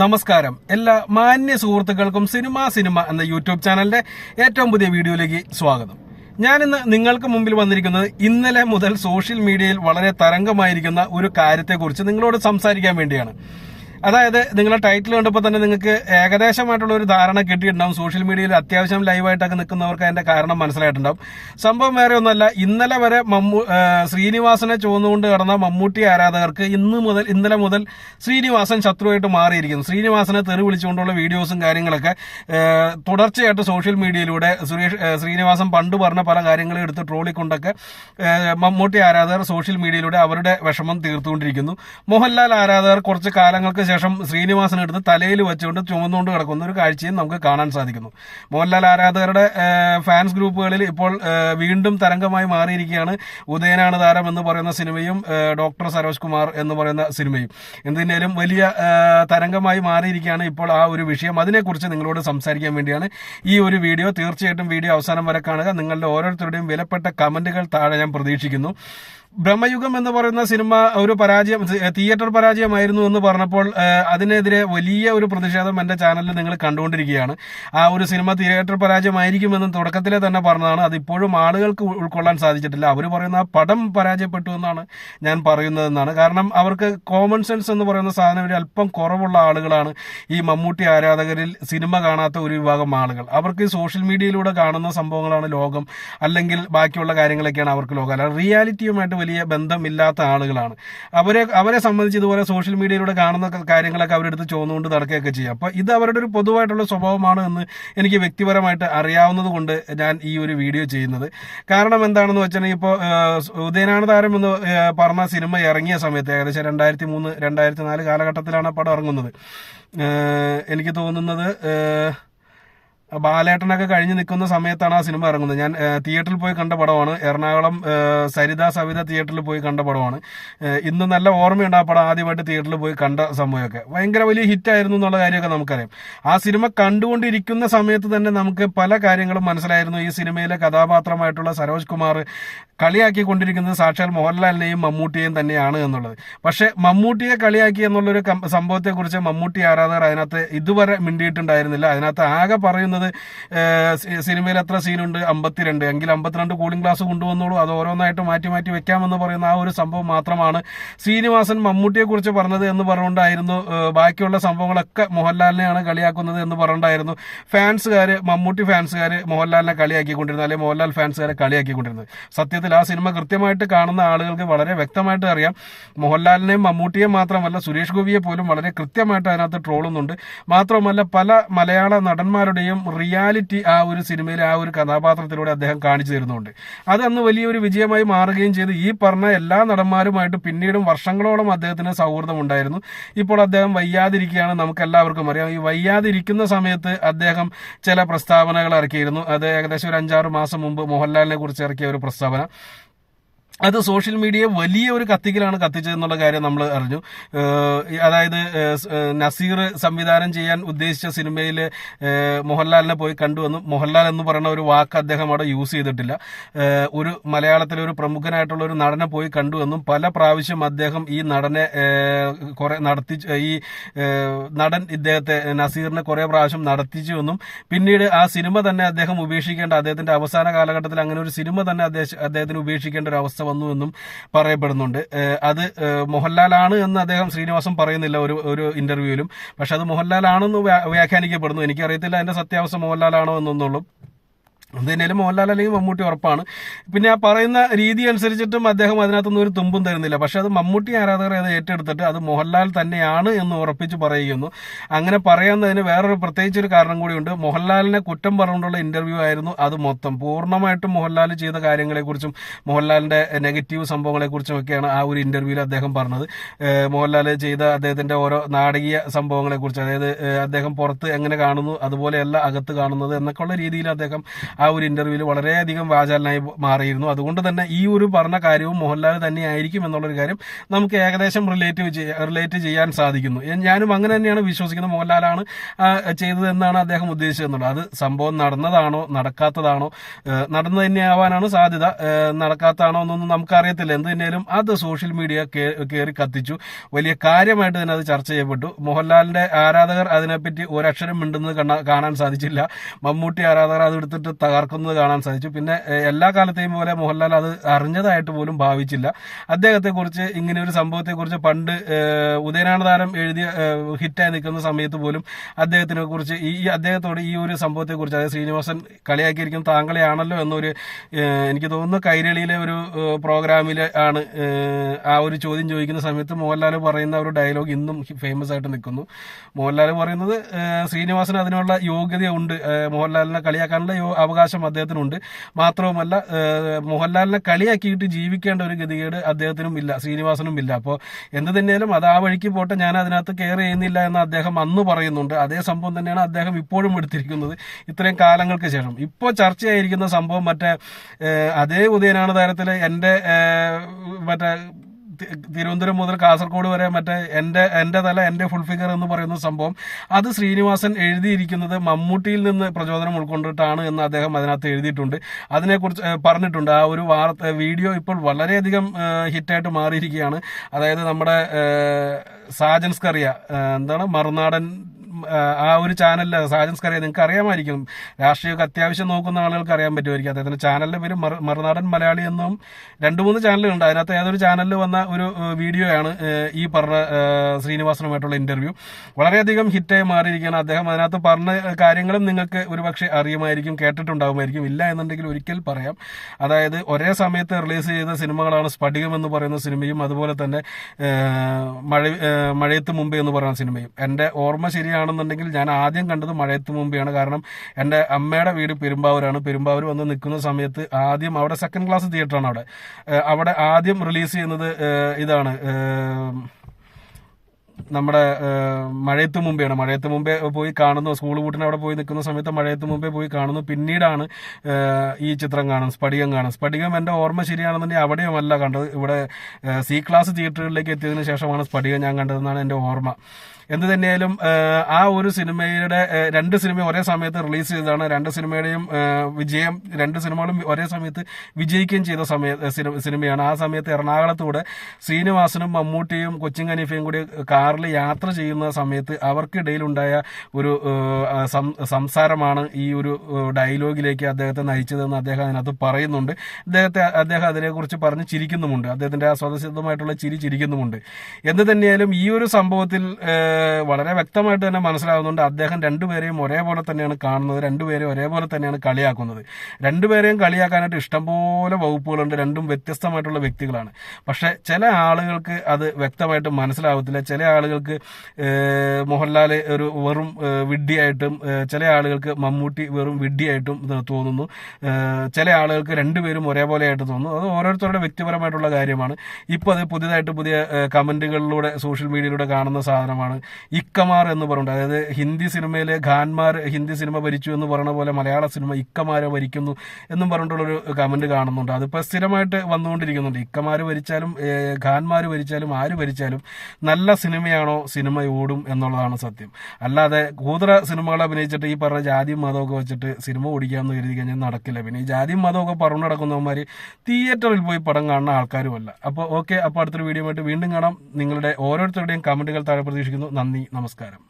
നമസ്കാരം. എല്ലാ മാന്യ സുഹൃത്തുക്കൾക്കും സിനിമ സിനിമ എന്ന യൂട്യൂബ് ചാനലിന്റെ ഏറ്റവും പുതിയ വീഡിയോയിലേക്ക് സ്വാഗതം. ഞാനിന്ന് നിങ്ങൾക്ക് മുമ്പിൽ വന്നിരിക്കുന്നത് ഇന്നലെ മുതൽ സോഷ്യൽ മീഡിയയിൽ വളരെ തരംഗമായിരിക്കുന്ന ഒരു കാര്യത്തെക്കുറിച്ച് നിങ്ങളോട് സംസാരിക്കാൻ വേണ്ടിയാണ്. അതായത് നിങ്ങളെ ടൈറ്റിൽ കണ്ടപ്പോൾ തന്നെ നിങ്ങൾക്ക് ഏകദേശമായിട്ടുള്ള ഒരു ധാരണ കിട്ടിയിട്ടുണ്ടാവും. സോഷ്യൽ മീഡിയയിൽ അത്യാവശ്യം ലൈവായിട്ടൊക്കെ നിൽക്കുന്നവർക്ക് അതിന്റെ കാരണം മനസ്സിലായിട്ടുണ്ടാവും. സംഭവം വേറെ ഒന്നല്ല ഇന്നലെ വരെ മമ്മൂ ശ്രീനിവാസനെ ചുവന്നുകൊണ്ട് കിടന്ന മമ്മൂട്ടി ആരാധകർക്ക് ഇന്ന് മുതൽ ഇന്നലെ മുതൽ ശ്രീനിവാസൻ ശത്രുവായിട്ട് മാറിയിരിക്കുന്നു. ശ്രീനിവാസനെ തെറി വിളിച്ചുകൊണ്ടുള്ള വീഡിയോസും കാര്യങ്ങളൊക്കെ തുടർച്ചയായിട്ട് സോഷ്യൽ മീഡിയയിലൂടെ ശ്രീനിവാസൻ പണ്ട് പറഞ്ഞ പല കാര്യങ്ങളും എടുത്ത് ട്രോളിക്കൊണ്ടൊക്കെ മമ്മൂട്ടി ആരാധകർ സോഷ്യൽ മീഡിയയിലൂടെ അവരുടെ വിഷമം തീർത്തുകൊണ്ടിരിക്കുന്നു. മോഹൻലാൽ ആരാധകർ കുറച്ച് കാലങ്ങൾക്ക് ശ്രീനിവാസൻ എടുത്ത് തലയിൽ വെച്ചുകൊണ്ട് ചുമന്നുകൊണ്ട് കിടക്കുന്ന ഒരു കാഴ്ചയും നമുക്ക് കാണാൻ സാധിക്കുന്നു. മോഹൻലാൽ ആരാധകരുടെ ഫാൻസ് ഗ്രൂപ്പുകളിൽ ഇപ്പോൾ വീണ്ടും തരംഗമായി മാറിയിരിക്കുകയാണ്. ഉദയനാണ് താരം എന്ന് പറയുന്ന സിനിമയും ഡോക്ടർ സരോജ് കുമാർ എന്ന് പറയുന്ന സിനിമയും. എന്തിനേലും വലിയ തരംഗമായി മാറിയിരിക്കുകയാണ് ഇപ്പോൾ ആ ഒരു വിഷയം. അതിനെക്കുറിച്ച് നിങ്ങളോട് സംസാരിക്കാൻ വേണ്ടിയാണ് ഈ ഒരു വീഡിയോ. തീർച്ചയായിട്ടും വീഡിയോ അവസാനം വരെ കാണുക. നിങ്ങളുടെ ഓരോരുത്തരുടെയും വിലപ്പെട്ട കമന്റുകൾ താഴെ ഞാൻ പ്രതീക്ഷിക്കുന്നു. ബ്രഹ്മയുഗം എന്ന് പറയുന്ന സിനിമ ഒരു പരാജയം തിയേറ്റർ പരാജയമായിരുന്നു എന്ന് പറഞ്ഞപ്പോൾ അതിനെതിരെ വലിയ ഒരു പ്രതിഷേധം എന്റെ ചാനലിൽ നിങ്ങൾ കണ്ടുകൊണ്ടിരിക്കുകയാണ്. ആ ഒരു സിനിമ തിയേറ്റർ പരാജയമായിരിക്കുമെന്ന് തുടക്കത്തിലെ തന്നെ പറഞ്ഞതാണ്. അതിപ്പോഴും ആളുകൾക്ക് ഉൾക്കൊള്ളാൻ സാധിച്ചിട്ടില്ല. അവർ പറയുന്ന പടം പരാജയപ്പെട്ടു എന്നാണ് ഞാൻ പറയുന്നതെന്നാണ്. കാരണം അവർക്ക് കോമൺ സെൻസ് എന്ന് പറയുന്ന സാധനം ഒരു അല്പം കുറവുള്ള ആളുകളാണ് ഈ മമ്മൂട്ടി ആരാധകരിൽ സിനിമ കാണാത്ത ഒരു വിഭാഗം ആളുകൾ. അവർക്ക് സോഷ്യൽ മീഡിയയിലൂടെ കാണുന്ന സംഭവങ്ങളാണ് ലോകം അല്ലെങ്കിൽ ബാക്കിയുള്ള കാര്യങ്ങളൊക്കെയാണ് അവർക്ക് ലോകം. അല്ലാതെ റിയാലിറ്റിയുമായിട്ട് വലിയ ബന്ധമില്ലാത്ത ആളുകളാണ്. അവരെ അവരെ സംബന്ധിച്ച് ഇതുപോലെ സോഷ്യൽ മീഡിയയിലൂടെ കാണുന്ന കാര്യങ്ങളൊക്കെ അവരെടുത്ത് ചോന്നുകൊണ്ട് നടക്കുകയൊക്കെ ചെയ്യും. അപ്പോൾ ഇത് അവരുടെ ഒരു പൊതുവായിട്ടുള്ള സ്വഭാവമാണ് എന്ന് എനിക്ക് വ്യക്തിപരമായിട്ട് അറിയാവുന്നത് കൊണ്ട് ഞാൻ ഈ ഒരു വീഡിയോ ചെയ്യുന്നത്. കാരണം എന്താണെന്ന് വെച്ചാൽ ഇപ്പോൾ ഉദയനാണ് താരം എന്ന് പറഞ്ഞ സിനിമ ഇറങ്ങിയ സമയത്ത് ഏകദേശം രണ്ടായിരത്തി മൂന്ന് രണ്ടായിരത്തി നാല് കാലഘട്ടത്തിലാണ് പടം ഇറങ്ങുന്നത്. എനിക്ക് തോന്നുന്നത് ബാലേട്ടനൊക്കെ കഴിഞ്ഞ് നിൽക്കുന്ന സമയത്താണ് ആ സിനിമ ഇറങ്ങുന്നത്. ഞാൻ തിയേറ്ററിൽ പോയി കണ്ട പടമാണ്. എറണാകുളം സരിത സവിത തിയേറ്ററിൽ പോയി കണ്ട പടമാണ്. ഇന്ന് നല്ല ഓർമ്മയുണ്ട് ആ പടം ആദ്യമായിട്ട് തിയേറ്ററിൽ പോയി കണ്ട സംഭവമൊക്കെ. ഭയങ്കര വലിയ ഹിറ്റായിരുന്നു എന്നുള്ള കാര്യമൊക്കെ നമുക്കറിയാം. ആ സിനിമ കണ്ടുകൊണ്ടിരിക്കുന്ന സമയത്ത് തന്നെ നമുക്ക് പല കാര്യങ്ങളും മനസ്സിലായിരുന്നു. ഈ സിനിമയിലെ കഥാപാത്രമായിട്ടുള്ള സരോജ് കുമാർ കളിയാക്കിക്കൊണ്ടിരിക്കുന്നത് സാക്ഷാൽ മോഹൻലാലിനെയും മമ്മൂട്ടിയെയും തന്നെയാണ് എന്നുള്ളത്. പക്ഷേ മമ്മൂട്ടിയെ കളിയാക്കി എന്നുള്ളൊരു സംഭവത്തെക്കുറിച്ച് മമ്മൂട്ടി ആരാധകർ അതിനകത്ത് ഇതുവരെ മിണ്ടിയിട്ടുണ്ടായിരുന്നില്ല. അതിനകത്ത് ആകെ പറയുന്നത് സി- സിനിമയിൽ എത്ര സീനുണ്ട്? അമ്പത്തിരണ്ട്. എങ്കിൽ അമ്പത്തിരണ്ട് കൂളിംഗ് ഗ്ലാസ് കൊണ്ടുവന്നോളൂ. അത് ഓരോന്നായിട്ട് മാറ്റി മാറ്റി വെക്കാമെന്ന് പറയുന്ന ആ ഒരു സംഭവം മാത്രമാണ് ശ്രീനിവാസൻ മമ്മൂട്ടിയെ കുറിച്ച് പറഞ്ഞത് എന്ന് പറഞ്ഞുകൊണ്ടായിരുന്നു. ബാക്കിയുള്ള സംഭവങ്ങളൊക്കെ മോഹൻലാലിനെയാണ് കളിയാക്കുന്നത് എന്ന് പറഞ്ഞുകൊണ്ടായിരുന്നു. ഫാൻസുകാർ മമ്മൂട്ടി ഫാൻസുകാർ മോഹൻലാലിനെ കളിയാക്കിക്കൊണ്ടിരുന്നത്. അല്ലെങ്കിൽ മോഹൻലാൽ ഫാൻസുകാരെ കളിയാക്കിക്കൊണ്ടിരുന്നത്. സത്യത്തിൽ ആ സിനിമ കൃത്യമായിട്ട് കാണുന്ന ആളുകൾക്ക് വളരെ വ്യക്തമായിട്ട് അറിയാം. മോഹൻലാലിനെയും മമ്മൂട്ടിയെ മാത്രമല്ല സുരേഷ് ഗോപിയെ പോലും വളരെ കൃത്യമായിട്ട് അതിനകത്ത് ട്രോളുന്നുണ്ട്. മാത്രമല്ല പല മലയാള നടന്മാരുടെയും റിയാലിറ്റി ആ ഒരു സിനിമയിൽ ആ ഒരു കഥാപാത്രത്തിലൂടെ അദ്ദേഹം കാണിച്ചു തരുന്നുണ്ട്. അത് അന്ന് വലിയൊരു വിജയമായി മാറുകയും ചെയ്ത്. ഈ പറഞ്ഞ എല്ലാ നടന്മാരുമായിട്ട് പിന്നീടും വർഷങ്ങളോളം അദ്ദേഹത്തിന് സൗഹൃദം ഉണ്ടായിരുന്നു ഇപ്പോൾ അദ്ദേഹം വയ്യാതിരിക്കുകയാണ് നമുക്ക് എല്ലാവർക്കും അറിയാം. ഈ വയ്യാതിരിക്കുന്ന സമയത്ത് അദ്ദേഹം ചില പ്രസ്താവനകൾ ഇറക്കിയിരുന്നു. അത് ഏകദേശം ഒരു അഞ്ചാറ് മാസം മുമ്പ് മോഹൻലാലിനെ കുറിച്ച് ഇറക്കിയ ഒരു പ്രസ്താവന. അത് സോഷ്യൽ മീഡിയ വലിയ ഒരു കത്തിക്കലാണ് കത്തിച്ചതെന്നുള്ള കാര്യം നമ്മൾ അറിഞ്ഞു. അതായത് നസീർ സംവിധാനം ചെയ്യാൻ ഉദ്ദേശിച്ച സിനിമയിൽ മോഹൻലാലിനെ പോയി കണ്ടുവന്നു മോഹൻലാൽ എന്ന് പറയുന്ന ഒരു വാക്ക് അദ്ദേഹം അവിടെ യൂസ് ചെയ്തിട്ടില്ല. ഒരു മലയാളത്തിലെ ഒരു പ്രമുഖനായിട്ടുള്ള ഒരു നടനെ പോയി കണ്ടുവെന്നും പല പ്രാവശ്യം അദ്ദേഹം ഈ നടനെ കുറെ നടത്തി ഈ നടൻ ഇദ്ദേഹത്തെ നസീറിനെ കുറെ പ്രാവശ്യം നടത്തിച്ചുവെന്നും പിന്നീട് ആ സിനിമ തന്നെ അദ്ദേഹം ഉപേക്ഷിക്കേണ്ട അദ്ദേഹത്തിന്റെ അവസാന കാലഘട്ടത്തിൽ അങ്ങനെ ഒരു സിനിമ തന്നെ അദ്ദേഹം അദ്ദേഹത്തിന് ഉപേക്ഷിക്കേണ്ട ഒരു അവസ്ഥ വന്നു എന്നും പറയപ്പെടുന്നുണ്ട് അത് മോഹൻലാലാണ് എന്ന് അദ്ദേഹം ശ്രീനിവാസൻ പറയുന്നില്ല ഒരു ഒരു ഇന്റർവ്യൂവിലും. പക്ഷെ അത് മോഹൻലാലാണെന്ന് വ്യാ- വ്യാഖ്യാനിക്കപ്പെടുന്നു. എനിക്കറിയത്തില്ല അതിന്റെ സത്യാവസ്ഥ മോഹൻലാലാണോ എന്നൊന്നുള്ളൂ. എന്തിനേലും മോഹൻലാൽ അല്ലെങ്കിൽ മമ്മൂട്ടി ഉറപ്പാണ്. പിന്നെ ആ പറയുന്ന രീതി അനുസരിച്ചിട്ടും അദ്ദേഹം അതിനകത്തൊന്നും ഒരു തുമ്പും തരുന്നില്ല. പക്ഷെ അത് മമ്മൂട്ടി ആരാധകർ അത് ഏറ്റെടുത്തിട്ട് അത് മോഹൻലാൽ തന്നെയാണ് എന്ന് ഉറപ്പിച്ച് പറയുന്നു. അങ്ങനെ പറയുന്നതിന് വേറൊരു പ്രത്യേകിച്ച് ഒരു കാരണം കൂടിയുണ്ട്. മോഹൻലാലിനെ കുറ്റം പറഞ്ഞുകൊണ്ടുള്ള ഇന്റർവ്യൂ ആയിരുന്നു അത് മൊത്തം. പൂർണമായിട്ടും മോഹൻലാൽ ചെയ്ത കാര്യങ്ങളെക്കുറിച്ചും മോഹൻലാലിന്റെ നെഗറ്റീവ് സംഭവങ്ങളെക്കുറിച്ചും ഒക്കെയാണ് ആ ഒരു ഇന്റർവ്യൂവിൽ അദ്ദേഹം പറഞ്ഞത്. മോഹൻലാൽ ചെയ്ത അദ്ദേഹത്തിന്റെ ഓരോ നാടകീയ സംഭവങ്ങളെക്കുറിച്ച് അതായത് അദ്ദേഹം പുറത്ത് എങ്ങനെ കാണുന്നു അതുപോലെയല്ല അകത്ത് കാണുന്നത് എന്നൊക്കെയുള്ള രീതിയിൽ അദ്ദേഹം ആ ഒരു ഇന്റർവ്യൂവിൽ വളരെയധികം വാചാലനായി മാറിയിരുന്നു. അതുകൊണ്ട് തന്നെ ഈ ഒരു പറഞ്ഞ കാര്യവും മോഹൻലാൽ തന്നെയായിരിക്കും എന്നുള്ളൊരു കാര്യം നമുക്ക് ഏകദേശം റിലേറ്റ് റിലേറ്റ് ചെയ്യാൻ സാധിക്കുന്നു. ഞാനും അങ്ങനെ തന്നെയാണ് വിശ്വസിക്കുന്നത്. മോഹൻലാലാണ് ചെയ്തത് ചെയ്തതെന്നാണ് അദ്ദേഹം ഉദ്ദേശിച്ചതെന്നുള്ളത്. അത് സംഭവം നടന്നതാണോ നടക്കാത്തതാണോ നടന്നു നടന്നു തന്നെയാവാനാണ് സാധ്യത. നടക്കാത്തതാണോ എന്നൊന്നും നമുക്കറിയത്തില്ല. എന്ത് തന്നെയാലും അത് സോഷ്യൽ മീഡിയ കയറി കത്തിച്ചു. വലിയ കാര്യമായിട്ട് തന്നെ അത് ചർച്ച ചെയ്യപ്പെട്ടു. മോഹൻലാലിന്റെ ആരാധകർ അതിനെപ്പറ്റി ഒരക്ഷരം മിണ്ടുന്നത് കാണാൻ സാധിച്ചില്ല. മമ്മൂട്ടി ആരാധകർ അത് എടുത്തിട്ട് തകർക്കുന്നത് കാണാൻ സാധിച്ചു. പിന്നെ എല്ലാ കാലത്തെയും പോലെ മോഹൻലാൽ അത് അറിഞ്ഞതായിട്ട് പോലും ഭാവിച്ചില്ല. അദ്ദേഹത്തെ കുറിച്ച് ഇങ്ങനെ ഒരു സംഭവത്തെ കുറിച്ച് പണ്ട് ഉദയനാണ് താരം എഴുതിയ ഹിറ്റായി നിൽക്കുന്ന സമയത്ത് പോലും അദ്ദേഹത്തിനെ കുറിച്ച് ഈ അദ്ദേഹത്തോട് ഈ ഒരു സംഭവത്തെ കുറിച്ച് അതായത് ശ്രീനിവാസൻ കളിയാക്കിയിരിക്കും താങ്കളെയാണല്ലോ എന്നൊരു എനിക്ക് തോന്നുന്നു കൈരളിയിലെ ഒരു പ്രോഗ്രാമിൽ ആണ് ആ ഒരു ചോദ്യം ചോദിക്കുന്ന സമയത്ത് മോഹൻലാൽ പറയുന്ന ഒരു ഡയലോഗ് ഇന്നും ഫേമസ് ആയിട്ട് നിൽക്കുന്നു. മോഹൻലാൽ പറയുന്നത് ശ്രീനിവാസന് അതിനുള്ള യോഗ്യതയുണ്ട്. മോഹൻലാലിനെ കളിയാക്കാനുള്ള അവകാശം അദ്ദേഹത്തിനുണ്ട്. മാത്രവുമല്ല മോഹൻലാലിനെ കളിയാക്കിയിട്ട് ജീവിക്കേണ്ട ഒരു ഗതികേട് അദ്ദേഹത്തിനും ഇല്ല ശ്രീനിവാസനും ഇല്ല. അപ്പോൾ എന്ത് തന്നെയാലും അത് ആ വഴിക്ക് പോട്ടെ ഞാൻ അതിനകത്ത് കെയർ ചെയ്യുന്നില്ല എന്ന് അദ്ദേഹം അന്ന് പറയുന്നുണ്ട്. അതേ സംഭവം തന്നെയാണ് അദ്ദേഹം ഇപ്പോഴും എടുത്തിരിക്കുന്നത് ഇത്രയും കാലങ്ങൾക്ക് ശേഷം. ഇപ്പോൾ ചർച്ചയായിരിക്കുന്ന സംഭവം മറ്റേ അതേ ഉദയനാണ് താരത്തിലെ എന്റെ മറ്റേ തിരുവനന്തപുരം മുതൽ കാസർഗോഡ് വരെ മറ്റേ എന്റെ എന്റെ തല എന്റെ ഫുൾ ഫിഗർ എന്ന് പറയുന്ന സംഭവം. അത് ശ്രീനിവാസൻ എഴുതിയിരിക്കുന്നത് മമ്മൂട്ടിയിൽ നിന്ന് പ്രചോദനം ഉൾക്കൊണ്ടിട്ടാണ് എന്ന് അദ്ദേഹം അതിനകത്ത് എഴുതിയിട്ടുണ്ട്. അതിനെക്കുറിച്ച് പറഞ്ഞിട്ടുണ്ട്. ആ ഒരു വാർത്ത വീഡിയോ ഇപ്പോൾ വളരെയധികം ഹിറ്റായിട്ട് മാറിയിരിക്കുകയാണ്. അതായത് നമ്മുടെ സാജൻസ് കറിയ എന്താണ് മറുനാടൻ ആ, ഒരു ചാനലിൽ സാജൻസ് കറിയ നിങ്ങൾക്ക് അറിയാമായിരിക്കും. രാഷ്ട്രീയമൊക്കെ അത്യാവശ്യം നോക്കുന്ന ആളുകൾക്ക് അറിയാൻ പറ്റുമായിരിക്കും. അദ്ദേഹത്തിന്റെ ചാനലിന്റെ പേര് മറു- മറുനാടൻ മലയാളി എന്നും രണ്ട് മൂന്ന് ചാനലുണ്ട് അതിനകത്ത് ഏതൊരു ചാനലിൽ വന്ന ഒരു വീഡിയോ വീഡിയോയാണ് ഈ പറഞ്ഞ ശ്രീനിവാസനുമായിട്ടുള്ള ഇന്റർവ്യൂ വളരെയധികം ഹിറ്റായി മാറിയിരിക്കുകയാണ് അദ്ദേഹം. അതിനകത്ത് പറഞ്ഞ കാര്യങ്ങളും നിങ്ങൾക്ക് ഒരുപക്ഷെ അറിയുമായിരിക്കും കേട്ടിട്ടുണ്ടാകുമായിരിക്കും ഇല്ല എന്നുണ്ടെങ്കിൽ ഒരിക്കൽ പറയാം. അതായത് ഒരേ സമയത്ത് റിലീസ് ചെയ്ത സിനിമകളാണ് സ്ഫടികം എന്ന് പറയുന്ന സിനിമയും അതുപോലെ തന്നെ മഴ മഴയത്ത് മുമ്പേ എന്ന് പറയുന്ന സിനിമയും. എന്റെ ഓർമ്മ ശരിയാണെന്നുണ്ടെങ്കിൽ ഞാൻ ആദ്യം കണ്ടത് മഴയത്ത് മുമ്പെയാണ്. കാരണം എന്റെ അമ്മയുടെ വീട് പെരുമ്പാവൂരാണ്. പെരുമ്പാവൂർ വന്ന് നിൽക്കുന്ന സമയത്ത് ആദ്യം അവിടെ സെക്കൻഡ് ക്ലാസ് തിയേറ്ററാണ് അവിടെ. അവിടെ ആദ്യം റിലീസ് ചെയ്യുന്നത് ഇതാണ് നമ്മുടെ മഴയത്ത് മുമ്പെയാണ്. മഴയത്ത് മുമ്പേ പോയി കാണുന്നു. സ്കൂൾ കൂട്ടിന് അവിടെ പോയി നിൽക്കുന്ന സമയത്ത് മഴയത്ത് മുമ്പേ പോയി കാണുന്നു. പിന്നീടാണ് ഈ ചിത്രം കാണുന്നത് സ്പടികം കാണുന്നത്. സ്പടികം എന്റെ ഓർമ്മ ശരിയാണെന്നുണ്ടെങ്കിൽ അവിടെയുമല്ല കണ്ടത്. ഇവിടെ സി ക്ലാസ് തിയേറ്ററുകളിലേക്ക് എത്തിയതിനു ശേഷമാണ് സ്ഫടികം ഞാൻ കണ്ടതെന്നാണ് എന്റെ ഓർമ്മ. എന്ത് തന്നെയായാലും ആ ഒരു സിനിമയുടെ രണ്ട് സിനിമ ഒരേ സമയത്ത് റിലീസ് ചെയ്തതാണ്. രണ്ട് സിനിമയുടെയും വിജയം രണ്ട് സിനിമകളും ഒരേ സമയത്ത് വിജയിക്കുകയും ചെയ്ത സമയ സിനിമയാണ്. ആ സമയത്ത് എറണാകുളത്തൂടെ ശ്രീനിവാസനും മമ്മൂട്ടിയും കൊച്ചിൻ ഖനീഫയും കൂടി കാറിൽ യാത്ര ചെയ്യുന്ന സമയത്ത് അവർക്കിടയിലുണ്ടായ ഒരു സംസാരമാണ് ഈ ഒരു ഡയലോഗിലേക്ക് അദ്ദേഹത്തെ നയിച്ചതെന്ന് അദ്ദേഹം അതിനകത്ത് പറയുന്നുണ്ട്. അദ്ദേഹത്തെ അദ്ദേഹം അതിനെക്കുറിച്ച് പറഞ്ഞ് ചിരിക്കുന്നുമുണ്ട്. അദ്ദേഹത്തിന്റെ ആ സ്വതസിദ്ധമായിട്ടുള്ള ചിരി ചിരിക്കുന്നുമുണ്ട്. എന്ത് തന്നെയായാലും ഈ ഒരു സംഭവത്തിൽ വളരെ വ്യക്തമായിട്ട് തന്നെ മനസ്സിലാകുന്നുണ്ട് അദ്ദേഹം രണ്ടുപേരെയും ഒരേപോലെ തന്നെയാണ് കാണുന്നത്. രണ്ടുപേരെയും ഒരേപോലെ തന്നെയാണ് കളിയാക്കുന്നത്. രണ്ടുപേരെയും കളിയാക്കാനായിട്ട് ഇഷ്ടംപോലെ വകുപ്പുകളുണ്ട്. രണ്ടും വ്യത്യസ്തമായിട്ടുള്ള വ്യക്തികളാണ്. പക്ഷേ ചില ആളുകൾക്ക് അത് വ്യക്തമായിട്ട് മനസ്സിലാവത്തില്ല. ചില ആളുകൾക്ക് മോഹൻലാൽ ഒരു വെറും വിഡ്ഢിയായിട്ടും ചില ആളുകൾക്ക് മമ്മൂട്ടി വെറും വിഡ്ഢിയായിട്ടും തോന്നുന്നു. ചില ആളുകൾക്ക് രണ്ടുപേരും ഒരേപോലെ ആയിട്ട് തോന്നുന്നു. അത് ഓരോരുത്തരുടെ വ്യക്തിപരമായിട്ടുള്ള കാര്യമാണ്. ഇപ്പോൾ അത് പുതിയതായിട്ട് പുതിയ കമന്റുകളിലൂടെ സോഷ്യൽ മീഡിയയിലൂടെ കാണുന്ന സാധനമാണ്. ഇക്കമാർ എന്ന് പറഞ്ഞിട്ട് അതായത് ഹിന്ദി സിനിമയിലെ ഖാൻമാർ ഹിന്ദി സിനിമ ഭരിച്ചു എന്ന് പറയുന്ന പോലെ മലയാള സിനിമ ഇക്കമാരെ ഭരിക്കുന്നു എന്നും പറഞ്ഞിട്ടുള്ളൊരു കമന്റ് കാണുന്നുണ്ട്. അതിപ്പോൾ സ്ഥിരമായിട്ട് വന്നുകൊണ്ടിരിക്കുന്നുണ്ട്. ഇക്കമാർ ഭരിച്ചാലും ഖാൻമാർ ഭരിച്ചാലും ആര് ഭരിച്ചാലും നല്ല സിനിമയാണോ സിനിമ ഓടും എന്നുള്ളതാണ് സത്യം. അല്ലാതെ കൂതറ സിനിമകൾ അഭിനയിച്ചിട്ട് ഈ പറഞ്ഞ ജാതിയും മതമൊക്കെ വെച്ചിട്ട് സിനിമ ഓടിക്കാമെന്ന് കരുതി കഴിഞ്ഞാൽ നടക്കില്ല. പിന്നെ ഈ ജാതിയും മതമൊക്കെ പറഞ്ഞു നടക്കുന്നവന്മാർ തിയേറ്ററിൽ പോയി പടം കാണുന്ന ആൾക്കാരുമല്ല. അപ്പോൾ ഓക്കെ അപ്പോൾ അടുത്തൊരു വീഡിയോ ആയിട്ട് വീണ്ടും കാണാം. നിങ്ങളുടെ ഓരോരുത്തരുടെയും കമന്റുകൾ താഴെ പ്രതീക്ഷിക്കുന്നു. നന്ദി നമസ്കാരം.